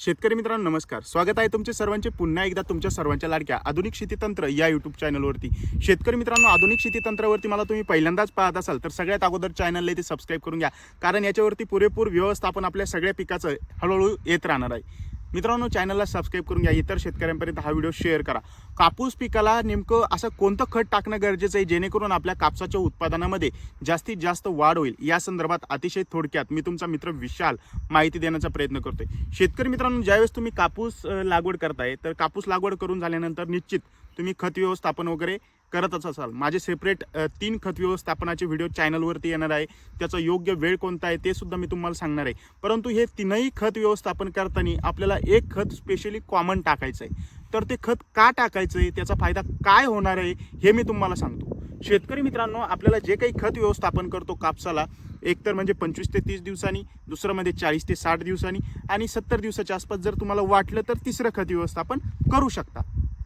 शेतकरी मित्रांनो नमस्कार. स्वागत आहे तुमचे सर्वांचे. पुन्हा एकदा तुमच्या सर्वांच्या लाडक्या आधुनिक शेतीतंत्र या यूट्यूब चॅनलवरती शेतकरी मित्रांनो आधुनिक शेती तंत्रावरती मला तुम्ही पहिल्यांदाच पाहत असाल तर सगळ्यात अगोदर चॅनलला इथे सबस्क्राईब करून घ्या. कारण याच्यावरती पुरेपूर व्यवस्थापन आपल्या सगळ्या पिकाचं हळूहळू येत राहणार आहे. मित्रांनो चॅनलला सबस्क्राईब करून घ्या. इतर शेतकऱ्यांपर्यंत हा व्हिडिओ शेअर करा. कापूस पिकाला नेमकं असं कोणतं खत टाकणं गरजेचं आहे? जेणेकरून आपल्या कापसाच्या उत्पादनामध्ये जास्तीत जास्त वाढ होईल. या संदर्भात अतिशय थोडक्यात मी तुमचा मित्र विशाल माहिती देण्याचा प्रयत्न करतोय. शेतकरी मित्रांनो ज्यावेळेस तुम्ही कापूस लागवड करताय तर कापूस लागवड करून झाल्यानंतर निश्चित तुम्ही खत व्यवस्थापन वगैरे करतच असाल. माझे सेपरेट तीन खत व्यवस्थापनाचे व्हिडिओ चॅनलवरती येणार आहे. त्याचा योग्य वेळ कोणता आहे ते सुद्धा मी तुम्हाला सांगणार आहे. परंतु हे तीनही खत व्यवस्थापन करताना आपल्याला एक खत स्पेशली कॉमन टाकायचं आहे. तर ते खत का टाकायचं आहे? त्याचा फायदा काय होणार आहे? हे मी तुम्हाला सांगतो. शेतकरी मित्रांनो आपल्याला जे काही खत व्यवस्थापन करतो कापसाला एक तर म्हणजे पंचवीस ते तीस दिवसांनी दुसरं म्हणजे चाळीस ते साठ दिवसांनी आणि सत्तर दिवसाच्या आसपास जर तुम्हाला वाटलं तर तिसरं खत व्यवस्थापन करू शकता.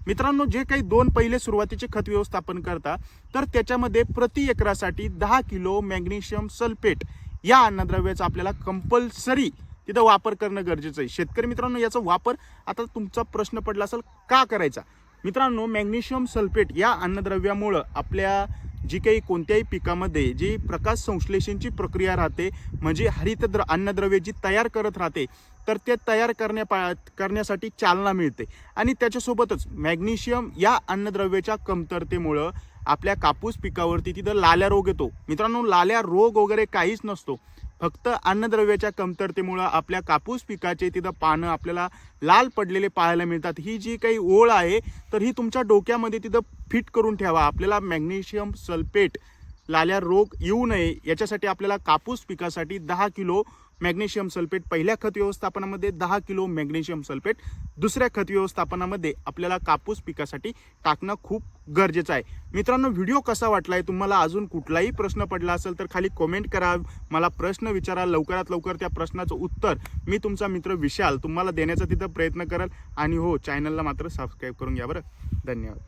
मित्रांनो जे काही दोन पहिले सुरुवातीचे खत व्यवस्थापन करता तर त्याच्यामध्ये प्रति एकरासाठी दहा किलो मॅग्नेशियम सल्फेट या अन्नद्रव्याचा आपल्याला कंपल्सरी तिथं वापर करणं गरजेचं आहे. शेतकरी मित्रांनो याचा वापर आता तुमचा प्रश्न पडला असेल का करायचा? मित्रांनो मॅग्नेशियम सल्फेट या अन्नद्रव्यामुळं आपल्या जी काही कोणत्याही पिकामध्ये जी प्रकाश संश्लेषणची प्रक्रिया राहते म्हणजे हरितद्र अन्नद्रव्य जी तयार करत राहते तर ते तयार करण्या पा करण्यासाठी चालना मिळते. आणि त्याच्यासोबतच मॅग्नेशियम या अन्नद्रव्याच्या कमतरतेमुळं आपल्या कापूस पिकावरती तिथं लाल्या रोग येतो. मित्रांनो लाल्या रोग वगैरे काहीच नसतो. फक्त अन्नद्रव्याच्या कमतरतेमुळं आपल्या कापूस पिकाचे तिथं पानं आपल्याला लाल पडलेले पाहायला मिळतात. ही जी काही ओळ आहे तर ही तुमच्या डोक्यामध्ये तिथं फिट करून ठेवा. आपल्याला मॅग्नेशियम सल्फेट लाल्या रोग येऊ नये. याच्यासाठी आपल्याला कापूस पिकासाठी दहा किलो मॅग्नेशियम सल्फेट पहिल्या खत व्यवस्थापनामध्ये दहा किलो मॅग्नेशियम सल्फेट. दुसऱ्या खत व्यवस्थापनामध्ये आपल्याला कापूस पिकासाठी टाकणं खूप गरजेचं आहे. मित्रांनो व्हिडिओ कसा वाटला आहे तुम्हाला अजून कुठलाही प्रश्न पडला असेल तर खाली कमेंट करा. मला प्रश्न विचारा लवकरात लवकर त्या प्रश्नाचं उत्तर मी तुमचा मित्र विशाल तुम्हाला देण्याचा तिथं प्रयत्न करेल. आणि हो चॅनलला मात्र सबस्क्राईब करून घ्या बरं. धन्यवाद.